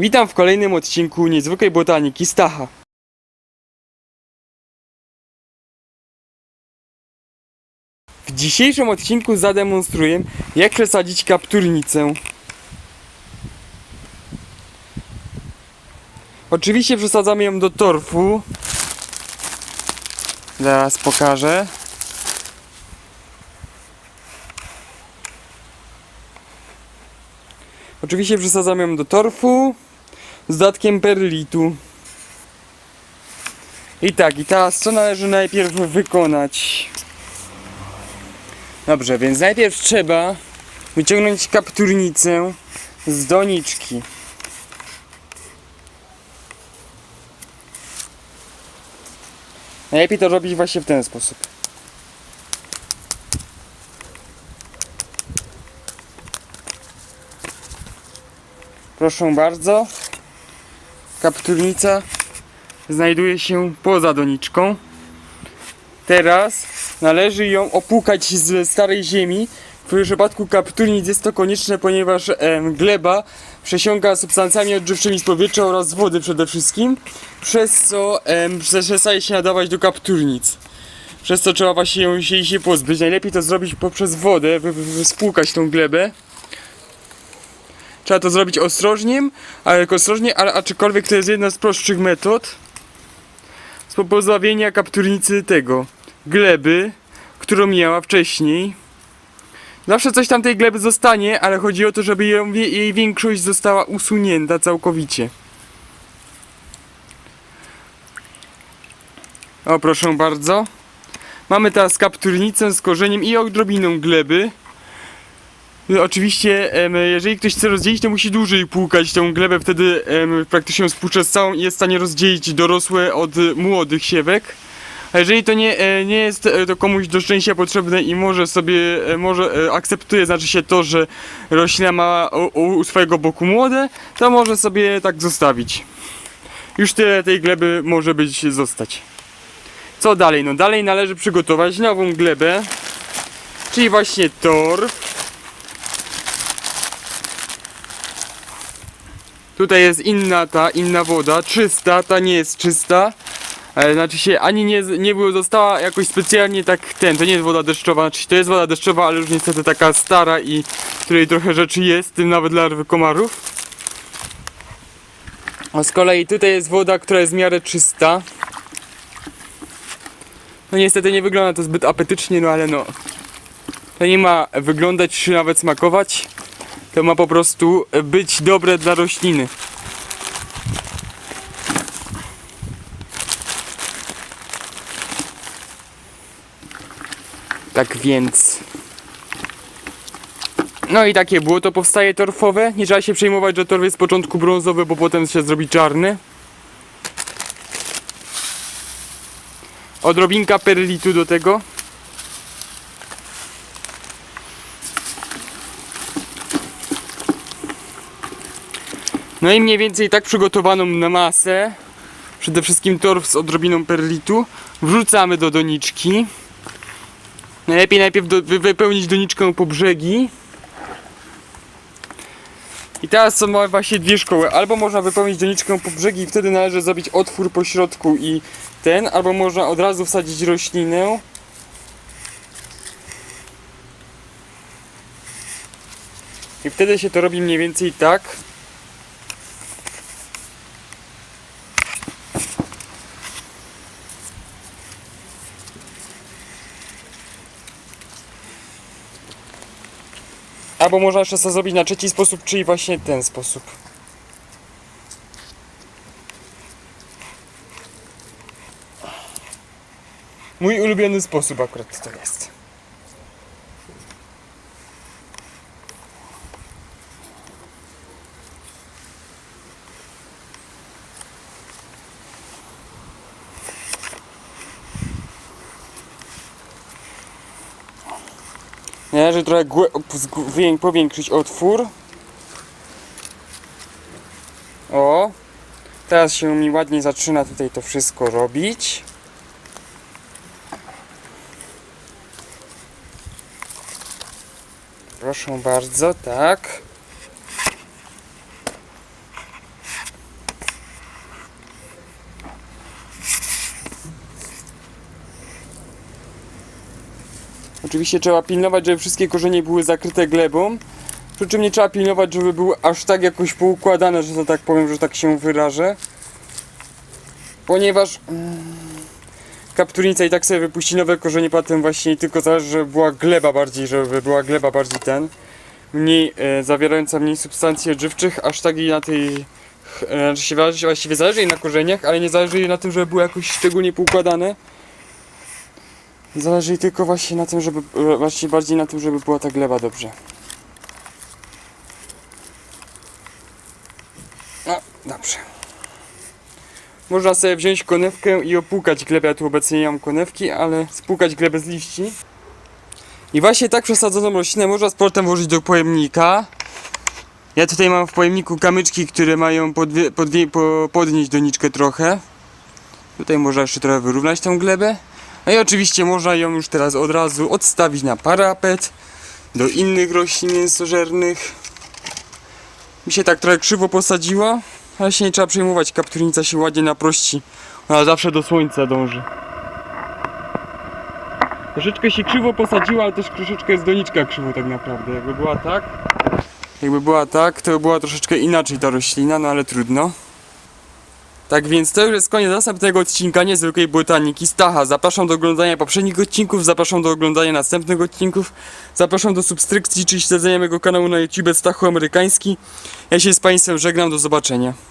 Witam w kolejnym odcinku niezwykłej botaniki Stacha. W dzisiejszym odcinku zademonstruję, jak przesadzić kapturnicę. Oczywiście przesadzamy ją do torfu. Zaraz pokażę. Oczywiście przesadzam ją do torfu z dodatkiem perlitu. I tak, i teraz co należy najpierw wykonać? Dobrze, więc najpierw trzeba wyciągnąć kapturnicę z doniczki. Najlepiej to robić właśnie w ten sposób. Proszę bardzo. Kapturnica znajduje się poza doniczką. Teraz należy ją opłukać ze starej ziemi. W przypadku kapturnic jest to konieczne, ponieważ em, gleba przesiąka substancjami odżywczymi z powietrza oraz z wody przede wszystkim, przez co em, przestaje się nadawać do kapturnic. Przez co trzeba właśnie się, się pozbyć. Najlepiej to zrobić poprzez wodę, wy, wy, spłukać tą glebę. Trzeba to zrobić ostrożnie, ale ostrożnie, ale aczkolwiek to jest jedna z prostszych metod. Z po- pozbawienia kapturnicy tego gleby, którą miała wcześniej. Zawsze coś tam tej gleby zostanie, ale chodzi o to, żeby ją, jej większość została usunięta całkowicie. O, proszę bardzo. Mamy teraz kapturnicę z korzeniem i odrobiną gleby. No, Oczywiście, jeżeli ktoś chce rozdzielić, to musi dłużej płukać tą glebę, wtedy praktycznie spłucze z całą i jest w stanie rozdzielić dorosłe od młodych siewek. A jeżeli to nie, e, nie jest e, to komuś do szczęścia potrzebne i może sobie, e, może akceptuje, znaczy się to, że roślina ma u, u swojego boku młode, to może sobie tak zostawić. Już tyle tej gleby może być zostać. Co dalej? No dalej należy przygotować nową glebę, czyli właśnie torf. Tutaj jest inna ta, inna woda, czysta, ta nie jest czysta. Ale znaczy się ani nie, nie było, została jakoś specjalnie tak ten, to nie jest woda deszczowa, znaczy to jest woda deszczowa, ale już niestety taka stara i której trochę rzeczy jest, tym nawet larwy komarów. A z kolei tutaj jest woda, która jest w miarę czysta. No niestety nie wygląda to zbyt apetycznie, no ale no. To nie ma wyglądać czy nawet smakować. To ma po prostu być dobre dla rośliny. Tak więc. No i takie błoto powstaje torfowe. Nie trzeba się przejmować, że torf jest z początku brązowy, bo potem się zrobi czarny. Odrobinka perlitu do tego. No i mniej więcej tak przygotowaną na masę, przede wszystkim torf z odrobiną perlitu, wrzucamy do doniczki. Najlepiej najpierw do, wy, wypełnić doniczkę po brzegi. I teraz są właśnie dwie szkoły. Albo można wypełnić doniczkę po brzegi i wtedy należy zrobić otwór po środku i ten, albo można od razu wsadzić roślinę. I wtedy się to robi mniej więcej tak. Albo można jeszcze to zrobić na trzeci sposób, czyli właśnie ten sposób. Mój ulubiony sposób akurat to jest. Należy trochę powiększyć otwór. O, teraz się mi ładnie zaczyna tutaj to wszystko robić. Proszę bardzo, tak. Oczywiście trzeba pilnować, żeby wszystkie korzenie były zakryte glebą. Przy czym nie trzeba pilnować, żeby były aż tak jakoś poukładane, że to tak powiem, że tak się wyrażę. Ponieważ mm, kapturnica i tak sobie wypuści nowe korzenie, potem właśnie tylko zależy, żeby była gleba bardziej, żeby była gleba bardziej ten. Mniej, e, zawierająca mniej substancji odżywczych, aż tak i na tej e, znaczy się właściwie zależy jej na korzeniach, ale nie zależy jej na tym, żeby były jakoś szczególnie poukładane. Zależy tylko właśnie na tym, żeby e, właśnie bardziej na tym, żeby była ta gleba dobrze. No, dobrze. Można sobie wziąć konewkę i opłukać glebę. Ja tu obecnie nie mam konewki, ale spłukać glebę z liści. I właśnie tak przesadzoną roślinę można z portem włożyć do pojemnika. Ja tutaj mam w pojemniku kamyczki, które mają podwie, podwie, po, podnieść doniczkę trochę. Tutaj można jeszcze trochę wyrównać tą glebę. No i oczywiście można ją już teraz od razu odstawić na parapet do innych roślin mięsożernych. Mi się tak trochę krzywo posadziła, ale się nie trzeba przejmować, kapturnica się ładnie naprości. Ona zawsze do słońca dąży. Troszeczkę się krzywo posadziła, ale też troszeczkę jest doniczka krzywo tak naprawdę. Jakby była tak, jakby była tak, to by była troszeczkę inaczej ta roślina, no ale trudno. Tak więc to już jest koniec następnego odcinka niezwykłej botaniki Stacha. Zapraszam do oglądania poprzednich odcinków, zapraszam do oglądania następnych odcinków, zapraszam do subskrypcji czy śledzenia mojego kanału na YouTube Stachu Amerykański. Ja się z Państwem żegnam, do zobaczenia.